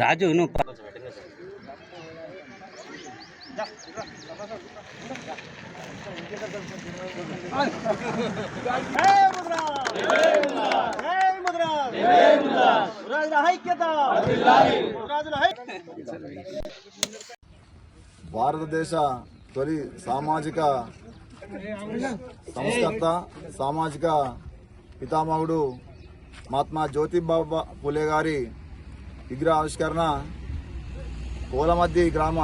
రాజు నువ్వు భారతదేశ తొలి సామాజిక సంస్కర్త సామాజిక పితామహుడు మహాత్మా జ్యోతిబాబా పులే గారి విగ్రహ ఆవిష్కరణ కోలమద్ది గ్రామ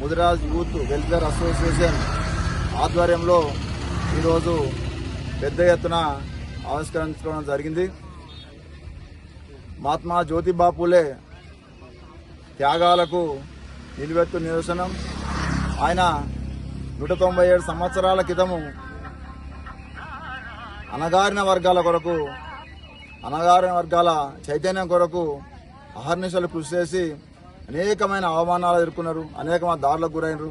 ముదిరాజ్ యూత్ వెల్ఫేర్ అసోసియేషన్ ఆధ్వర్యంలో ఈరోజు పెద్ద ఎత్తున ఆవిష్కరించుకోవడం జరిగింది. మహాత్మా జ్యోతిబా పూలే త్యాగాలకు నిలువెత్తు నిరసనం ఆయన నూట తొంభై ఏడు సంవత్సరాల క్రితము అణగారిన వర్గాల కొరకు అణగారిన వర్గాల చైతన్యం కొరకు అహర్నిశలు కృషి చేసి అనేకమైన అవమానాలు ఎదుర్కొన్నారు అనేకమైన దారులకు గురైనరు.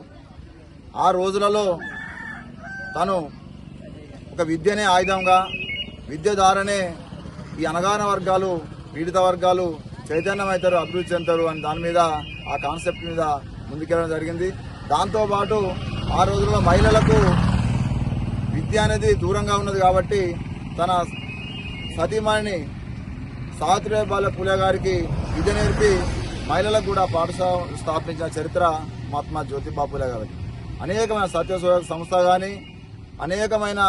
ఆ రోజులలో తను ఒక విద్యనే ఆయుధంగా విద్య ద్వారానే ఈ అనగాన వర్గాలు పీడిత వర్గాలు చైతన్యం అవుతారు అభివృద్ధి చెందుతారు అని దాని మీద ఆ కాన్సెప్ట్ మీద ముందుకెళ్ళడం జరిగింది. దాంతోపాటు ఆ రోజుల్లో మహిళలకు విద్య అనేది దూరంగా ఉన్నది కాబట్టి తన సతీమణిని సావిత్రిబాల పూలే గారికి విద్య నేర్పి మహిళలకు కూడా పాఠశాల స్థాపించిన చరిత్ర మహాత్మా జ్యోతిబా పూలే గారికి. అనేకమైన సత్య సంస్థ కానీ అనేకమైన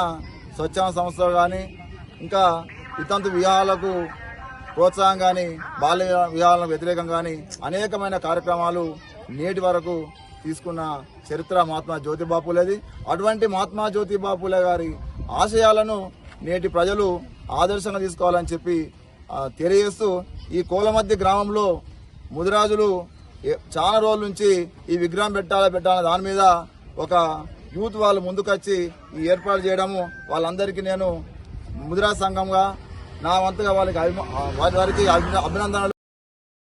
స్వచ్ఛంద సంస్థలు కానీ ఇంకా ఇతంతు వివాహాలకు ప్రోత్సాహం కానీ బాల్య వివాహాలకు వ్యతిరేకం కానీ అనేకమైన కార్యక్రమాలు నేటి వరకు తీసుకున్న చరిత్ర మహాత్మా జ్యోతిబా పూలేది. అటువంటి మహాత్మా జ్యోతిబా పూలే గారి ఆశయాలను నేటి ప్రజలు ఆదర్శంగా తీసుకోవాలని చెప్పి తెలియజేస్తూ ఈ కోలమద్ది గ్రామంలో ముదిరాజులు చాలా రోజుల నుంచి ఈ విగ్రహం పెట్టాలా పెట్టాలా దాని మీద ఒక యూత్ వాళ్ళు ముందుకొచ్చి ఈ ఏర్పాటు చేయడము వాళ్ళందరికీ నేను ముదిరా సంఘంగా నా వంతుగా వాళ్ళకి అభిమా- వారి వారికి అభినందనలు